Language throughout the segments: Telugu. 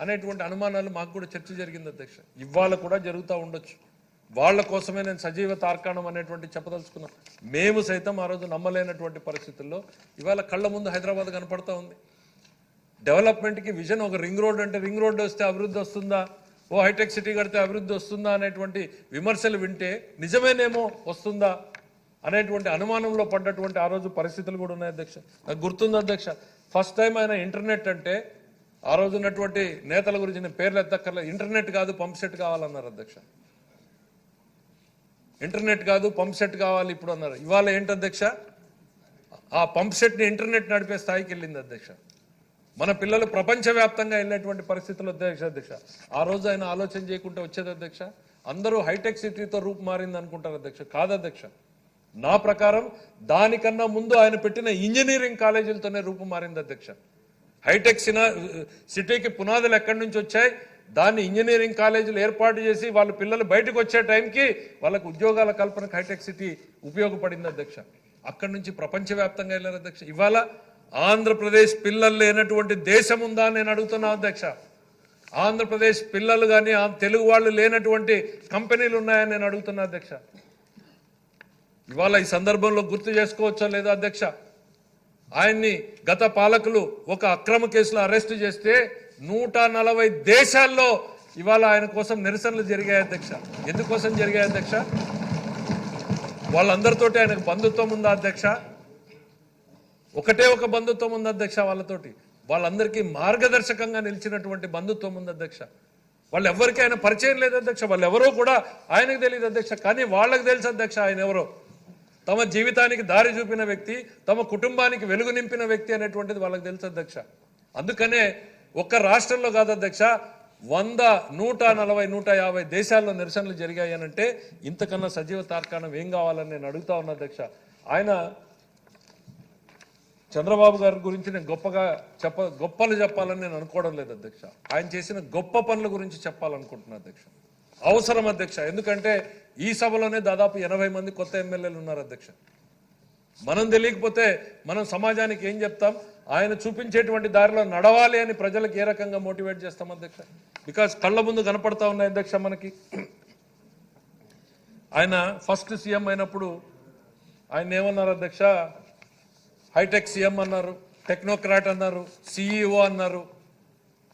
అనేటువంటి అనుమానాలు మాకు కూడా చర్చ జరిగింది అధ్యక్ష. ఇవాళ కూడా జరుగుతూ ఉండొచ్చు. వాళ్ళ కోసమే నేను సజీవ తార్కాణం అనేటువంటి చెప్పదలుచుకున్నాను. మేము సైతం ఆ రోజు నమ్మలేనటువంటి పరిస్థితుల్లో ఇవాళ కళ్ళ ముందు హైదరాబాద్ కనపడతా ఉంది. డెవలప్మెంట్కి విజన్ ఒక రింగ్ రోడ్ అంటే రింగ్ రోడ్ వస్తే అభివృద్ధి వస్తుందా? ఓ హైటెక్ సిటీ కడితే అభివృద్ధి వస్తుందా? అనేటువంటి విమర్శలు వింటే నిజమేనేమో వస్తుందా? అనేటువంటి అనుమానంలో పడ్డటువంటి ఆ రోజు పరిస్థితులు కూడా ఉన్నాయి అధ్యక్ష. నాకు గుర్తుంది అధ్యక్ష ఫస్ట్ టైం ఆయన ఇంటర్నెట్ అంటే ఆ రోజు ఉన్నటువంటి నేతల గురించి నేను పేర్లు ఎత్తక్కర్లేదు ఇంటర్నెట్ కాదు పంప్ సెట్ కావాలన్నారు అధ్యక్ష. ఇంటర్నెట్ కాదు పంప్ సెట్ కావాలి ఇప్పుడు అన్నారు. ఇవాళ ఏంటి అధ్యక్ష? ఆ పంప్ సెట్ని ఇంటర్నెట్ నడిపే స్థాయికి వెళ్ళింది అధ్యక్ష. మన పిల్లలు ప్రపంచవ్యాప్తంగా వెళ్ళేటువంటి పరిస్థితులు అధ్యక్ష అధ్యక్ష. ఆ రోజు ఆయన ఆలోచన చేయకుండా వచ్చేది అధ్యక్ష. అందరూ హైటెక్ సిటీతో రూపు మారింది అనుకుంటారు అధ్యక్ష. కాదు అధ్యక్ష. నా ప్రకారం దానికన్నా ముందు ఆయన పెట్టిన ఇంజనీరింగ్ కాలేజీలతోనే రూపు మారింది అధ్యక్ష. హైటెక్ సినా సిటీకి పునాదులు ఎక్కడి నుంచి వచ్చాయి? దాన్ని ఇంజనీరింగ్ కాలేజీలు ఏర్పాటు చేసి వాళ్ళ పిల్లలు బయటకు వచ్చే టైంకి వాళ్ళకు ఉద్యోగాల కల్పనకు హైటెక్ సిటీ ఉపయోగపడింది అధ్యక్ష. అక్కడి నుంచి ప్రపంచవ్యాప్తంగా వెళ్ళారు అధ్యక్ష. ఇవాళ ఆంధ్రప్రదేశ్ పిల్లలు లేనటువంటి దేశం ఉందా నేను అడుగుతున్నా అధ్యక్ష. ఆంధ్రప్రదేశ్ పిల్లలు కానీ తెలుగు వాళ్ళు లేనటువంటి కంపెనీలు ఉన్నాయని నేను అడుగుతున్నా అధ్యక్ష. ఇవాళ ఈ సందర్భంలో గుర్తు చేసుకోవచ్చా లేదా అధ్యక్ష? ఆయన్ని గత పాలకులు ఒక అక్రమ కేసులో అరెస్ట్ చేస్తే నూట నలభై దేశాల్లో ఇవాళ ఆయన కోసం నిరసనలు జరిగాయి అధ్యక్ష. ఎందుకోసం జరిగాయి అధ్యక్ష? వాళ్ళందరితోటి ఆయనకు బంధుత్వం ఉందా అధ్యక్ష? ఒకటే ఒక బంధుత్వం ఉంది అధ్యక్ష వాళ్ళతోటి? వాళ్ళందరికీ మార్గదర్శకంగా నిలిచినటువంటి బంధుత్వం ఉంది అధ్యక్ష? వాళ్ళు ఎవరికి ఆయన పరిచయం లేదు అధ్యక్ష. వాళ్ళు ఎవరో కూడా ఆయనకు తెలియదు అధ్యక్ష. కానీ వాళ్ళకి తెలుసు అధ్యక్ష ఆయన ఎవరో. తమ జీవితానికి దారి చూపిన వ్యక్తి తమ కుటుంబానికి వెలుగు నింపిన వ్యక్తి అనేటువంటిది వాళ్ళకి తెలుసు అధ్యక్ష. అందుకనే ఒక్క రాష్ట్రంలో కాదు అధ్యక్ష వంద నూట నలభై నూట యాభై దేశాల్లో నిరసనలు జరిగాయనంటే ఇంతకన్నా సజీవ తార్కాణం ఏం కావాలని నేను అడుగుతా ఉన్నా అధ్యక్ష. ఆయన చంద్రబాబు గారి గురించి నేను గొప్పగా చెప్ప గొప్పలు చెప్పాలని నేను అనుకోవడం లేదు అధ్యక్ష. ఆయన చేసిన గొప్ప పనుల గురించి చెప్పాలనుకుంటున్నా అధ్యక్ష. అవసరం అధ్యక్ష. ఎందుకంటే ఈ సభలోనే దాదాపు ఎనభై మంది కొత్త ఎమ్మెల్యేలు ఉన్నారు అధ్యక్ష. మనం తెలియకపోతే మనం సమాజానికి ఏం చెప్తాం? ఆయన చూపించేటువంటి దారిలో నడవాలి అని ప్రజలకు ఏ రకంగా మోటివేట్ చేస్తాం అధ్యక్ష? బికాస్ కళ్ళ ముందు కనపడతా ఉన్నాయి అధ్యక్ష మనకి. ఆయన ఫస్ట్ సీఎం అయినప్పుడు ఆయన ఏమన్నారు అధ్యక్ష? హైటెక్ సీఎం అన్నారు టెక్నోక్రాట్ అన్నారు సిఇఓ అన్నారు.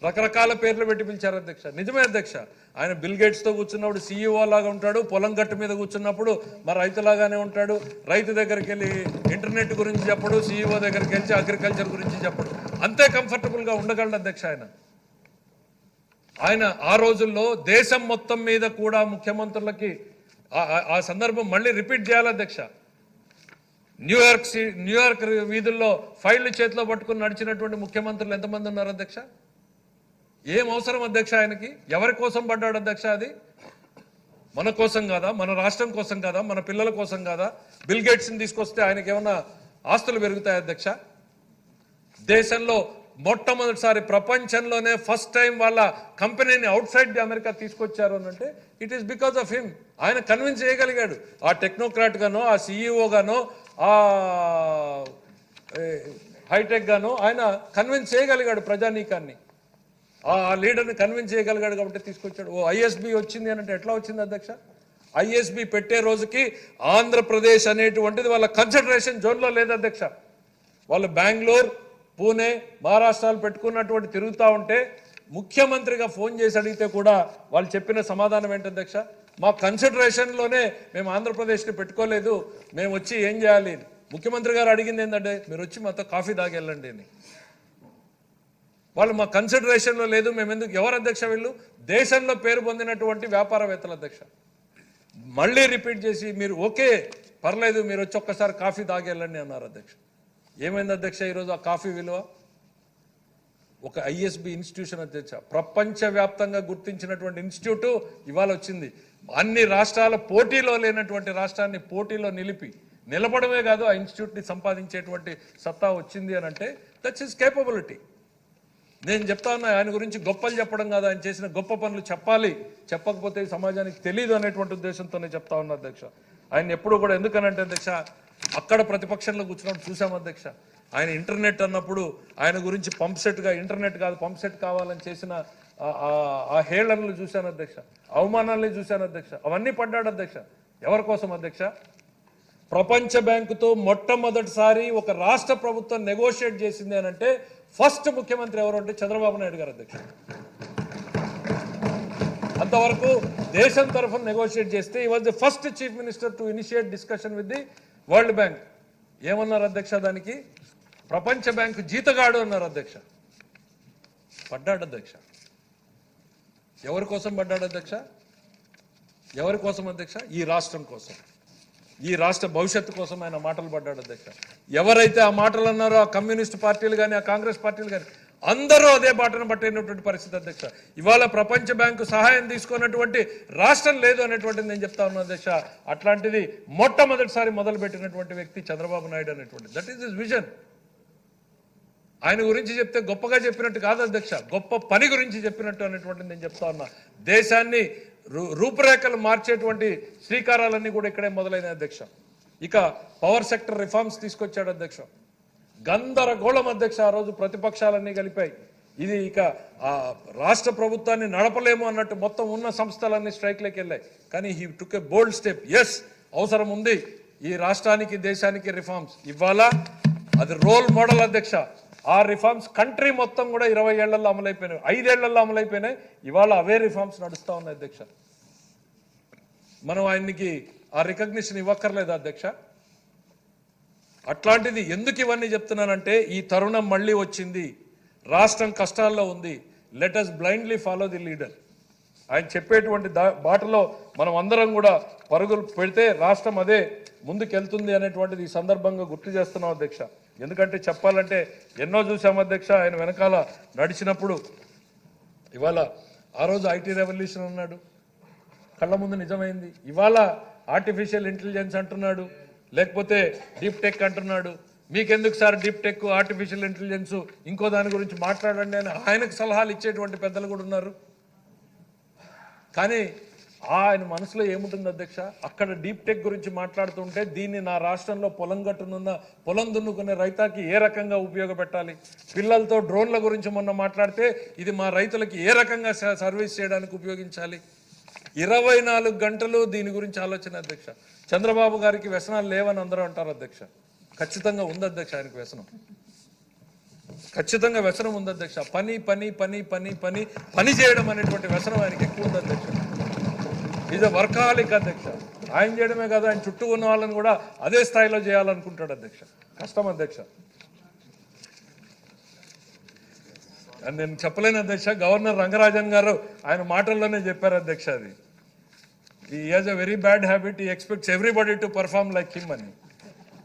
రకరకాల పేర్లు పెట్టి పిలిచారు అధ్యక్ష. నిజమే అధ్యక్ష. ఆయన బిల్ గేట్స్తో కూర్చున్నప్పుడు సీఈఓ లాగా ఉంటాడు పొలం గట్టు మీద కూర్చున్నప్పుడు మరి రైతులాగానే ఉంటాడు రైతు దగ్గరికి వెళ్ళి ఇంటర్నెట్ గురించి చెప్పడు సీఈఓ దగ్గరికి వెళ్ళి అగ్రికల్చర్ గురించి చెప్పడు. అంతే కంఫర్టబుల్గా ఉండగలడు అధ్యక్ష ఆయన. ఆయన ఆ రోజుల్లో దేశం మొత్తం మీద కూడా ముఖ్యమంత్రులకి ఆ- ఆ సందర్భం మళ్ళీ రిపీట్ చేయాలి అధ్యక్ష. న్యూయార్క్ సి- న్యూయార్క్ వీధుల్లో ఫైళ్ళు చేతిలో పట్టుకుని నడిచినటువంటి ముఖ్యమంత్రులు ఎంతమంది ఉన్నారు అధ్యక్ష? ఏం అవసరం అధ్యక్ష ఆయనకి? ఎవరి కోసం పడ్డాడు అధ్యక్ష అది? మన కోసం కాదా? మన రాష్ట్రం కోసం కాదా? మన పిల్లల కోసం కాదా? బిల్ గేట్స్ని తీసుకొస్తే ఆయనకి ఏమన్నా ఆస్తులు పెరుగుతాయి అధ్యక్ష? దేశంలో మొట్టమొదటిసారి ప్రపంచంలోనే ఫస్ట్ టైం వాళ్ళ కంపెనీని అవుట్ సైడ్ ది అమెరికా తీసుకొచ్చారు అని అంటే it is because of him ఆయన కన్విన్స్ చేయగలిగాడు. ఆ టెక్నోక్రాట్ గానో ఆ సిఇఓ గానో ఆ హైటెక్ గానో ఆయన కన్విన్స్ చేయగలిగాడు ప్రజానీకాన్ని. ఆ లీడర్ని కన్విన్స్ చేయగలిగాడు కాబట్టి తీసుకొచ్చాడు. ఓ ఐఎస్బి వచ్చింది అని అంటే ఎట్లా వచ్చింది అధ్యక్ష? ఐఎస్బి పెట్టే రోజుకి ఆంధ్రప్రదేశ్ అనేటువంటిది వాళ్ళ కన్సన్ట్రేషన్ జోన్లో లేదు అధ్యక్ష. వాళ్ళు బెంగళూరు పూణే మహారాష్ట్రాలు పెట్టుకున్నటువంటి తిరుగుతూ ఉంటే ముఖ్యమంత్రిగా ఫోన్ చేసి అడిగితే కూడా వాళ్ళు చెప్పిన సమాధానం ఏంటి అధ్యక్ష? మా కన్సిడరేషన్లోనే మేము ఆంధ్రప్రదేశ్ని పెట్టుకోలేదు. మేము వచ్చి ఏం చేయాలి? ముఖ్యమంత్రి గారు అడిగింది ఏంటంటే మీరు వచ్చి మాతో కాఫీ తాగెళ్ళండి అని. వాళ్ళు మా కన్సిడరేషన్లో లేదు మేము ఎందుకు ఎవరు అధ్యక్ష వీళ్ళు? దేశంలో పేరు పొందినటువంటి వ్యాపారవేత్తల అధ్యక్ష. మళ్ళీ రిపీట్ చేసి మీరు ఓకే పర్లేదు మీరు వచ్చి ఒక్కసారి కాఫీ తాగేళ్ళండి అన్నారు అధ్యక్ష. ఏమైంది అధ్యక్ష ఈరోజు ఆ కాఫీ విలువ? ఒక ఐఎస్బి ఇన్స్టిట్యూషన్ అధ్యక్ష ప్రపంచవ్యాప్తంగా గుర్తించినటువంటి ఇన్స్టిట్యూట్ ఇవాళ వచ్చింది. అన్ని రాష్ట్రాల పోటీలో లేనటువంటి రాష్ట్రాన్ని పోటీలో నిలిపి నిలబడమే కాదు ఆ ఇన్స్టిట్యూట్ని సంపాదించేటువంటి సత్తా వచ్చింది అని అంటే దట్స్ ఇస్ కేపబిలిటీ నేను చెప్తా ఉన్నా ఆయన గురించి గొప్పలు చెప్పడం కాదు ఆయన చేసిన గొప్ప పనులు చెప్పాలి. చెప్పకపోతే సమాజానికి తెలియదు అనేటువంటి ఉద్దేశంతోనే చెప్తా ఉన్నా అధ్యక్ష. ఆయన ఎప్పుడు కూడా ఎందుకనంటే అధ్యక్ష అక్కడ ప్రతిపక్షంలో కూర్చున్నప్పుడు చూసాం అధ్యక్ష. ఆయన ఇంటర్నెట్ అన్నప్పుడు ఆయన గురించి పంప్ సెట్గా ఇంటర్నెట్ కాదు పంప్ సెట్ కావాలని చేసిన ఆ- ఆ- ఆ హేళనలు చూశాను అధ్యక్ష. అవమానాలని చూశాను అధ్యక్ష. అవన్నీ పడ్డాడు అధ్యక్ష. ఎవరి కోసం అధ్యక్ష? ప్రపంచ బ్యాంకుతో మొట్టమొదటిసారి ఒక రాష్ట్ర ప్రభుత్వం నెగోషియేట్ చేసింది అని అంటే ఫస్ట్ ముఖ్యమంత్రి ఎవరు అంటే చంద్రబాబు నాయుడు గారు అధ్యక్ష అంతవరకు దేశం తరఫున నెగోషియేట్ చేస్తే he was the first chief minister to initiate discussion with the World Bank ఏమన్నారు అధ్యక్ష దానికి? ప్రపంచ బ్యాంకు జీతగాడు అన్నారు అధ్యక్ష. పడ్డాడు అధ్యక్ష. ఎవరి కోసం పడ్డాడు అధ్యక్ష? ఎవరి కోసం అధ్యక్ష? ఈ రాష్ట్రం కోసం. ఈ రాష్ట్ర భవిష్యత్తు కోసం ఆయన మాటలు పడ్డాడు అధ్యక్ష. ఎవరైతే ఆ మాటలు అన్నారో ఆ కమ్యూనిస్ట్ పార్టీలు కానీ ఆ కాంగ్రెస్ పార్టీలు కానీ అందరూ అదే బాటను పట్టినటువంటి పరిస్థితి అధ్యక్ష. ఇవాళ ప్రపంచ బ్యాంకు సహాయం తీసుకున్నటువంటి రాష్ట్రం లేదు అనేటువంటిది నేను చెప్తా ఉన్నాను అధ్యక్ష. అట్లాంటిది మొట్టమొదటిసారి మొదలు పెట్టినటువంటి వ్యక్తి చంద్రబాబు నాయుడు అనేటువంటి. దట్ ఈస్ ఇస్ విజన్ ఆయన గురించి చెప్తే గొప్పగా చెప్పినట్టు కాదు అధ్యక్ష. గొప్ప పని గురించి చెప్పినట్టు అనేటువంటిది నేను చెప్తా ఉన్నా. దేశాన్ని రూపురేఖలు మార్చేటువంటి శ్రీకారాలన్నీ కూడా ఇక్కడే మొదలైన అధ్యక్ష. ఇక పవర్ సెక్టర్ రిఫార్మ్స్ తీసుకొచ్చాడు అధ్యక్ష. గందరగోళం అధ్యక్ష ఆ రోజు ప్రతిపక్షాలన్నీ కలిపాయి. ఇది ఇక ఆ రాష్ట్ర ప్రభుత్వాన్ని నడపలేము అన్నట్టు మొత్తం ఉన్న సంస్థలన్నీ స్ట్రైక్లోకి వెళ్ళాయి. కానీ he took a bold step. Yes అవసరం ఉంది. ఈ రాష్ట్రానికి దేశానికి రిఫార్మ్స్ ఇవ్వాలా? అది రోల్ మోడల్ అధ్యక్ష. ఆ రిఫార్మ్స్ కంట్రీ మొత్తం కూడా ఇరవై ఏళ్ళలో అమలైపోయినాయి. ఐదేళ్ళలో అమలైపోయినాయి. ఇవాళ అవే రిఫార్మ్స్ నడుస్తూ ఉన్నాయి అధ్యక్ష. మనం ఆయనకి ఆ రికగ్నిషన్ ఇవ్వక్కర్లేదు అధ్యక్ష. అట్లాంటిది ఎందుకు ఇవన్నీ చెప్తున్నానంటే ఈ తరుణం మళ్ళీ వచ్చింది. రాష్ట్రం కష్టాల్లో ఉంది. Let us blindly follow the leader ఆయన చెప్పేటువంటి దా బాటలో మనం అందరం కూడా పరుగులు పెడితే రాష్ట్రం అదే ముందుకెళ్తుంది అనేటువంటిది ఈ సందర్భంగా గుర్తు చేస్తున్నాం అధ్యక్ష. ఎందుకంటే చెప్పాలంటే ఎన్నో చూసాము అధ్యక్ష ఆయన వెనకాల నడిచినప్పుడు. ఇవాళ ఆ రోజు ఐటీ రెవల్యూషన్ అన్నాడు. కళ్ళ ముందు నిజమైంది. ఇవాళ ఆర్టిఫిషియల్ ఇంటెలిజెన్స్ అంటున్నాడు. లేకపోతే డీప్ టెక్ అంటున్నాడు. మీకెందుకు sir deep tech artificial intelligence ఇంకో దాని గురించి మాట్లాడండి అని ఆయనకు సలహాలు ఇచ్చేటువంటి పెద్దలు కూడా ఉన్నారు. కానీ ఆయన మనసులో ఏముంటుంది అధ్యక్ష? అక్కడ డీప్ టెక్ గురించి మాట్లాడుతుంటే దీన్ని నా రాష్ట్రంలో పొలం గట్టునున్న పొలం దున్నుకునే రైతాకి ఏ రకంగా ఉపయోగపెట్టాలి? పిల్లలతో డ్రోన్ల గురించి మొన్న మాట్లాడితే ఇది మా రైతులకి ఏ రకంగా సర్వీస్ చేయడానికి ఉపయోగించాలి? ఇరవై నాలుగు గంటలు దీని గురించి ఆలోచన అధ్యక్ష. చంద్రబాబు గారికి వ్యసనాలు లేవని అందరూ అంటారు అధ్యక్ష. ఖచ్చితంగా ఉంది అధ్యక్ష ఆయనకు వ్యసనం. ఖచ్చితంగా వ్యసనం ఉంది అధ్యక్ష. పని పని పని పని పని పని చేయడం అనేటువంటి వ్యసనం ఆయనకి ఎక్కువ ఉంది అధ్యక్ష. ఈజ్ వర్కాలిక్ అధ్యక్ష. ఆయన చేయడమే కాదు ఆయన చుట్టూ ఉన్న వాళ్ళని కూడా అదే స్థాయిలో చేయాలనుకుంటాడు అధ్యక్ష. కష్టం అధ్యక్ష. అండ్ నేను చెప్పలేను అధ్యక్ష గవర్నర్ రంగరాజన్ గారు ఆయన మాటల్లోనే చెప్పారు అధ్యక్ష అది. He has a very bad habit he expects everybody to perform like him అని.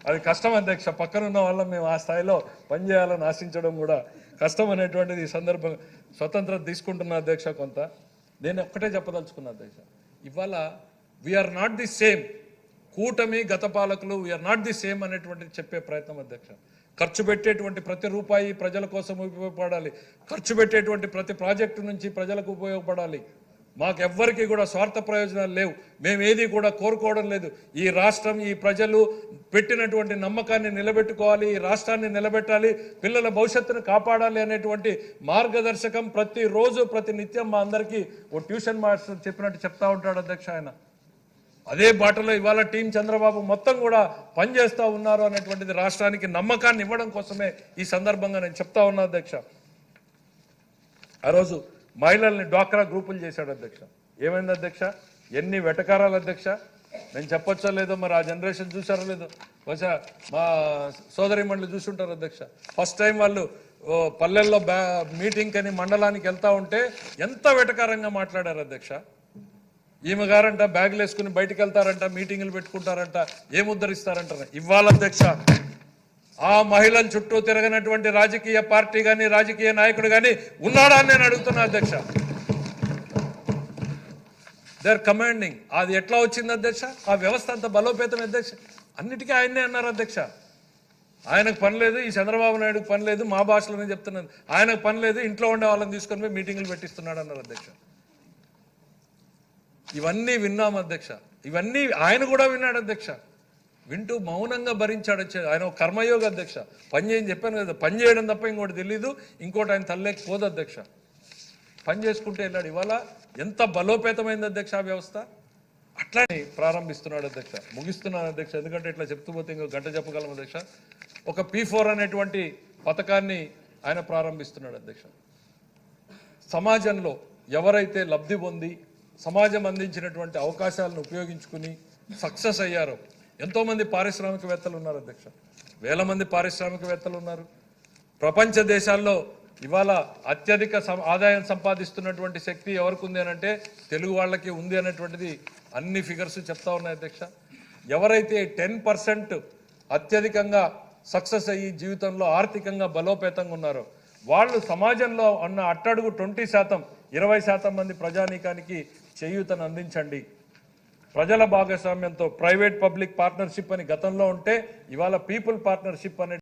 అది కష్టం అధ్యక్ష పక్కన ఉన్న వాళ్ళం మేము ఆ స్థాయిలో పనిచేయాలని ఆశించడం కూడా కష్టం అనేటువంటిది ఈ సందర్భం స్వతంత్రత తీసుకుంటున్న అధ్యక్ష కొంత. నేను ఒక్కటే చెప్పదలుచుకున్నా అధ్యక్ష. ఇవాళ వీఆర్ నాట్ ది సేమ్ కూటమి గత పాలకులు వీఆర్ నాట్ ది సేమ్ అనేటువంటిది చెప్పే ప్రయత్నం అధ్యక్ష. ఖర్చు పెట్టేటువంటి ప్రతి రూపాయి ప్రజల కోసం ఉపయోగపడాలి. ఖర్చు పెట్టేటువంటి ప్రతి ప్రాజెక్టు నుంచి ప్రజలకు ఉపయోగపడాలి. మాకెవ్వరికి కూడా స్వార్థ ప్రయోజనాలు లేవు. మేము ఏది కూడా కోరుకోవడం లేదు. ఈ రాష్ట్రం ఈ ప్రజలు పెట్టినటువంటి నమ్మకాన్ని నిలబెట్టుకోవాలి ఈ రాష్ట్రాన్ని నిలబెట్టాలి పిల్లల భవిష్యత్తును కాపాడాలి అనేటువంటి మార్గదర్శకం ప్రతిరోజు ప్రతి నిత్యం మా అందరికీ ఓ ట్యూషన్ మాస్టర్ చెప్పినట్టు చెప్తా ఉంటాడు అధ్యక్ష ఆయన. అదే బాటలో ఇవాళ టీం చంద్రబాబు మొత్తం కూడా పనిచేస్తూ ఉన్నారు అనేటువంటిది రాష్ట్రానికి నమ్మకాన్ని ఇవ్వడం కోసమే ఈ సందర్భంగా నేను చెప్తా ఉన్నా అధ్యక్ష. ఆ రోజు మహిళల్ని డ్వాక్రా గ్రూపులు చేశాడు అధ్యక్ష. ఏమైంది అధ్యక్ష? ఎన్ని వెటకారాలు అధ్యక్ష? నేను చెప్పొచ్చా లేదో మరి ఆ జనరేషన్ చూసారో లేదో? బహుశా మా సోదరి మండలి చూసుంటారు అధ్యక్ష. ఫస్ట్ టైం వాళ్ళు పల్లెల్లో బ్యా మీటింగ్ అని మండలానికి వెళ్తా ఉంటే ఎంత వెటకారంగా మాట్లాడారు అధ్యక్ష? ఈమె గారంట బ్యాగులు వేసుకుని బయటకు వెళ్తారంట మీటింగులు పెట్టుకుంటారంట ఏముద్ధరిస్తారంట ఇవ్వాలి అధ్యక్ష ఆ మహిళల చుట్టూ తిరగనటువంటి రాజకీయ పార్టీ కానీ రాజకీయ నాయకుడు కానీ ఉన్నాడా నేను అడుగుతున్నా అధ్యక్ష. దే ఆర్ కమాండింగ్ అది ఎట్లా వచ్చింది అధ్యక్ష? ఆ వ్యవస్థ అంత బలోపేతం అధ్యక్ష? అన్నిటికీ ఆయన్నే అన్నారు అధ్యక్ష. ఆయనకు పని లేదు ఈ చంద్రబాబు నాయుడుకి పని లేదు మా భాషలోనే చెప్తున్నాను. ఆయనకు పని లేదు ఇంట్లో ఉండే వాళ్ళని తీసుకొని పోయి మీటింగులు పెట్టిస్తున్నాడు అన్నారు అధ్యక్ష. ఇవన్నీ విన్నాం అధ్యక్ష. ఇవన్నీ ఆయన కూడా విన్నాడు అధ్యక్ష. వింటూ మౌనంగా భరించాడు ఆయన కర్మయోగ అధ్యక్ష. పని చేయని చెప్పాను కదా పని చేయడం తప్ప ఇంకోటి తెలియదు ఇంకోటి ఆయన తల్లేకి పోదు అధ్యక్ష. పని చేసుకుంటే వెళ్ళాడు. ఇవాళ ఎంత బలోపేతమైంది అధ్యక్ష ఆ వ్యవస్థ? అట్లానే ప్రారంభిస్తున్నాడు అధ్యక్ష. ముగిస్తున్నాను అధ్యక్ష. ఎందుకంటే ఇట్లా చెప్తూ పోతే ఇంకో గంట చెప్పగలం అధ్యక్ష. ఒక పీ ఫోర్ అనేటువంటి పథకాన్ని ఆయన ప్రారంభిస్తున్నాడు అధ్యక్ష. సమాజంలో ఎవరైతే లబ్ధి పొంది సమాజం అందించినటువంటి అవకాశాలను ఉపయోగించుకుని సక్సెస్ అయ్యారో ఎంతోమంది పారిశ్రామికవేత్తలు ఉన్నారు అధ్యక్ష. వేల మంది పారిశ్రామికవేత్తలు ఉన్నారు. ప్రపంచ దేశాల్లో ఇవాళ అత్యధిక సం- ఆదాయం సంపాదిస్తున్నటువంటి శక్తి ఎవరికి ఉంది అని అంటే తెలుగు వాళ్ళకి ఉంది అనేటువంటిది అన్ని ఫిగర్స్ చెప్తా ఉన్నాయి అధ్యక్ష. ఎవరైతే టెన్ పర్సెంట్ అత్యధికంగా సక్సెస్ అయ్యి జీవితంలో ఆర్థికంగా బలోపేతంగా ఉన్నారో వాళ్ళు సమాజంలో ఉన్న అట్టడుగు ట్వంటీ శాతం ఇరవై శాతం మంది ప్రజానీకానికి చేయూతను అందించండి. ప్రజల భాగస్వామ్యంతో ప్రైవేట్ పబ్లిక్ పార్ట్నర్షిప్ అని గతంలో ఉంటే ఇవాళ పీపుల్ పార్ట్నర్షిప్ అనే